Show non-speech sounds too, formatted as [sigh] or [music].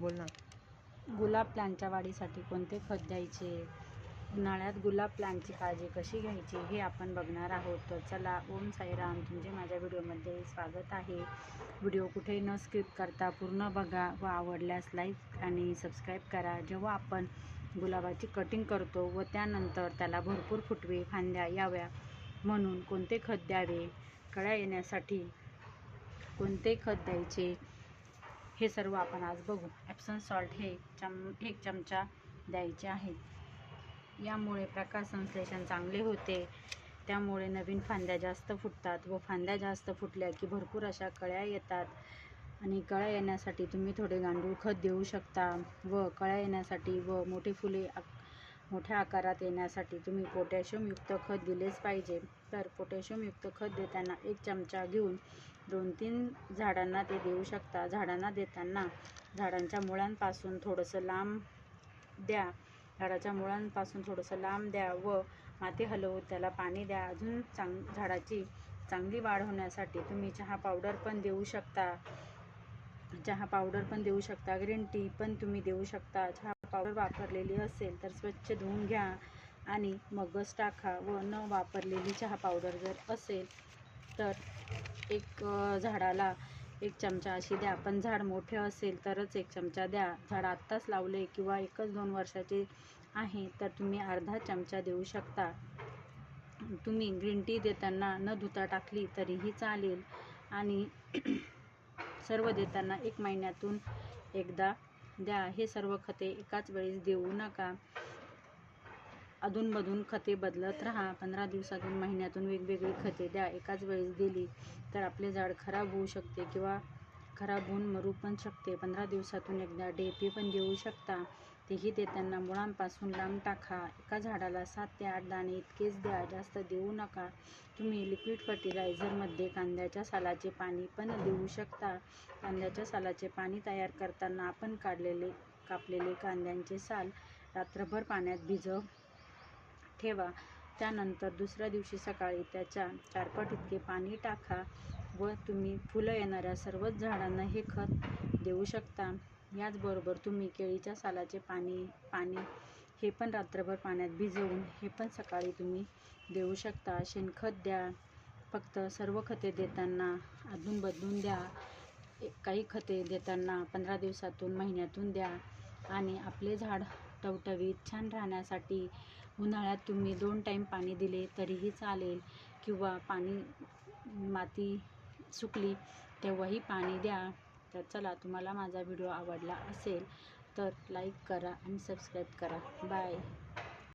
बोल ना. गुलाब प्लॅनच्या वाढीसाठी कोणते खत द्यायचे? उन्हाळ्यात गुलाब प्लॅनची काळजी कशी घ्यायची हे आपण बघणार आहोत. तर चला ओम साईराम तुमचे माझ्या व्हिडिओमध्ये स्वागत आहे. व्हिडिओ कुठे न स्किप करता पूर्ण बघा व आवडल्यास लाईक आणि सबस्क्राईब करा. जेव्हा आपण गुलाबाची कटिंग करतो व त्यानंतर त्याला भरपूर फुटवे फांद्या याव्या म्हणून कोणते खत द्यावे? कळ्या येण्यासाठी कोणते खत द्यायचे? हे सर्व आपण आज बघू ॲप्सन सॉल्ट हे चम एक चमचा द्यायचे आहे. यामुळे प्रकाश संश्लेषण चांगले होते. त्यामुळे नवीन फांद्या जास्त फुटतात व फांद्या जास्त फुटल्या की भरपूर अशा कळ्या येतात. आणि कळ्या येण्यासाठी तुम्ही थोडे गांडूळ खत देऊ शकता व कळ्या येण्यासाठी व मोठी फुले मोठ्या आकारात येण्यासाठी तुम्ही पोटॅशियमयुक्त खत दिलेच पाहिजे. तर पोटॅशियमयुक्त खत देताना एक चमचा घेऊन दोन तीन झाडांना ते देऊ शकता. झाडांना देताना झाडांच्या मुळांपासून थोडंसं लांब द्या. झाडाच्या मुळांपासून थोडंसं लांब द्या व माती हलवून त्याला पाणी द्या. अजून चांग झाडाची चांगली वाढ होण्यासाठी तुम्ही चहा पावडर पण देऊ शकता. चहा पावडर पण देऊ शकता. ग्रीन टी पण तुम्ही देऊ शकता. चहा पावडर वापरलेली असेल तर स्वच्छ धुवून घ्या. आणि मगच टाका व न वापरलेली चहा पावडर जर असेल तर एक झाडाला एक चमचा अशी द्या. पण झाड मोठे असेल तरच एक चमचा द्या. झाड आत्ताच लावले किंवा एकच दोन वर्षाचे आहे तर तुम्ही अर्धा चमचा देऊ शकता. तुम्ही ग्रीन टी देताना न धुता टाकली तरीही चालेल. आणि [clears throat] सर्व देताना एक महिन्यातून एकदा द्या हे सर्व खते एकाच वेळेस देऊ नका. अधूनमधून खते बदलत राहा. पंधरा दिवसातून महिन्यातून वेगवेगळी खते द्या. एकाच वेळेस दिली तर आपले झाड खराब होऊ शकते किंवा खराब होऊन मरू पण शकते. पंधरा दिवसातून एकदा डेपी पण देऊ शकता. तेही देताना मुळांपासून लांब टाका. एका झाडाला सात ते आठ दाणे इतकेच द्या जास्त देऊ नका. तुम्ही लिक्विड फर्टिलायझरमध्ये कांद्याच्या सालाचे पाणी पण देऊ शकता. कांद्याच्या सालाचे पाणी तयार करताना आपण काढलेले कापलेले कांद्यांचे साल रात्रभर पाण्यात भिजव ठेवा. त्यानंतर दुसऱ्या दिवशी सकाळी त्याच्या चारपट इतके पाणी टाका व तुम्ही फुलं येणाऱ्या सर्वच झाडांना हे खत देऊ शकता. याचबरोबर तुम्ही केळीच्या सालाचे पाणी पाणी हे पण रात्रभर पाण्यात भिजवून हे पण सकाळी तुम्ही देऊ शकता. शेणखत द्या. फक्त सर्व खते देताना अधून बदलून द्या. काही खते देताना पंधरा दिवसातून महिन्यातून द्या. आणि आपले झाड टवटवीत छान राहण्यासाठी उन्हाळ्यात तुम्ही दोन टाईम पाणी दिले तरीही चालेल. किंवा पाणी माती सुकली तेव्हाही पाणी द्या. तर चला तुम्हाला माझा व्हिडिओ आवडला असेल तर लाईक करा आणि सबस्क्राईब करा. बाय